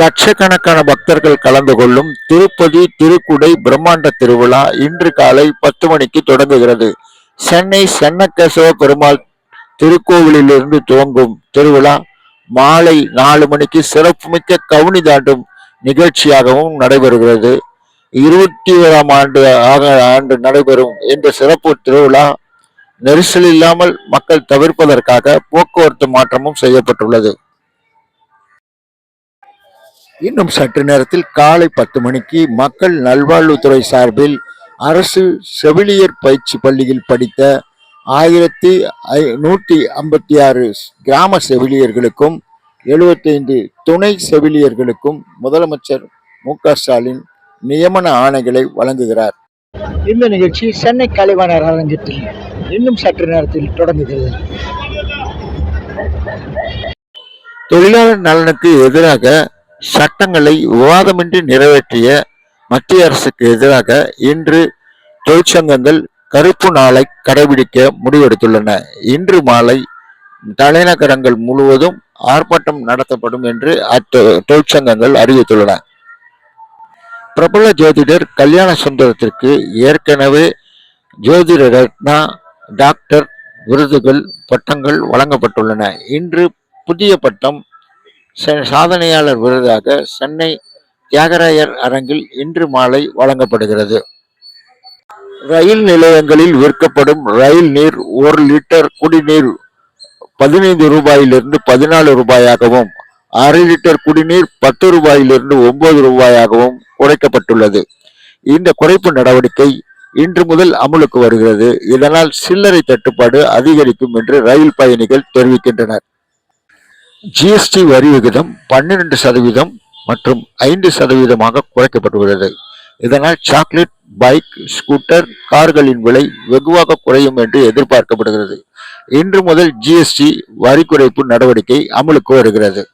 லட்சக்கணக்கான பக்தர்கள் கலந்து கொள்ளும் திருப்பதி திருக்குடை பிரம்மாண்ட திருவிழா இன்று காலை பத்து மணிக்கு தொடங்குகிறது. சென்னை சென்னக்கேசவ பெருமாள் திருக்கோவிலிலிருந்து துவங்கும் திருவிழா மாலை நாலு மணிக்கு சிறப்புமிக்க கவுனி தாண்டும் நிகழ்ச்சியாகவும் நடைபெறுகிறது. இருபத்தி ஓராம் ஆண்டு ஆக ஆண்டு நடைபெறும் இந்த சிறப்பு திருவிழா நெரிசல் இல்லாமல் மக்கள் தவிர்ப்பதற்காக போக்குவரத்து மாற்றமும் செய்யப்பட்டுள்ளது. இன்னும் சற்று நேரத்தில் காலை பத்து மணிக்கு மக்கள் நல்வாழ்வுத்துறை சார்பில் அரசு செவிலியர் பயிற்சி பள்ளியில் படித்த ஆயிரத்தி ஐ நூற்றி ஐம்பத்தி ஆறு கிராம செவிலியர்களுக்கும் எழுபத்தைந்து துணை செவிலியர்களுக்கும் முதலமைச்சர் மு க ஸ்டாலின் நியமன ஆணைகளை வழங்குகிறார். இந்த நிகழ்ச்சி சென்னை கலைவாணர் அரங்கத்தில் இன்னும் சற்று நேரத்தில் தொடங்குகிறது. தொழிலாளர் நலனுக்கு எதிராக சட்டங்களை விவாதமின்றி நிறைவேற்றிய மத்திய அரசுக்கு எதிராக இன்று தொழிற்சங்கங்கள் கருப்பு நாளை கடைபிடிக்க முடிவெடுத்துள்ளன. இன்று மாலை தலைநகரங்கள் முழுவதும் ஆர்ப்பாட்டம் நடத்தப்படும் என்று அத்தொ தொழிற்சங்கங்கள் அறிவித்துள்ளன. பிரபல ஜோதிடர் கல்யாண சுந்தரத்திற்கு ஏற்கனவே ஜோதிட ரத்னா டாக்டர் விருதுகள் பட்டங்கள் வழங்கப்பட்டுள்ளன. இன்று புதிய பட்டம் சாதனையாளர் விருதாக சென்னை தியாகராயர் அரங்கில் இன்று மாலை வழங்கப்படுகிறது. ரயில் நிலையங்களில் விற்கப்படும் ரயில் நீர் ஒரு லிட்டர் குடிநீர் பதினைந்து ரூபாயிலிருந்து பதினாலு ரூபாயாகவும் அரை லிட்டர் குடிநீர் பத்து ரூபாயிலிருந்து ஒன்பது ரூபாயாகவும் குறைக்கப்பட்டுள்ளது. இந்த குறைப்பு நடவடிக்கை இன்று முதல் அமலுக்கு வருகிறது. இதனால் சில்லறை தட்டுப்பாடு அதிகரிக்கும் என்று ரயில் பயணிகள் தெரிவிக்கின்றனர். ஜிஎஸ்டி வரி விகிதம் பன்னிரண்டு சதவீதம் மற்றும் ஐந்து சதவீதமாக குறைக்கப்பட்டுள்ளது. இதனால் சாக்லேட் பைக் ஸ்கூட்டர் கார்களின் விலை வெகுவாக குறையும் என்று எதிர்பார்க்கப்படுகிறது. இன்று முதல் ஜிஎஸ்டி வரி குறைப்பு நடவடிக்கை அமலுக்கு வருகிறது.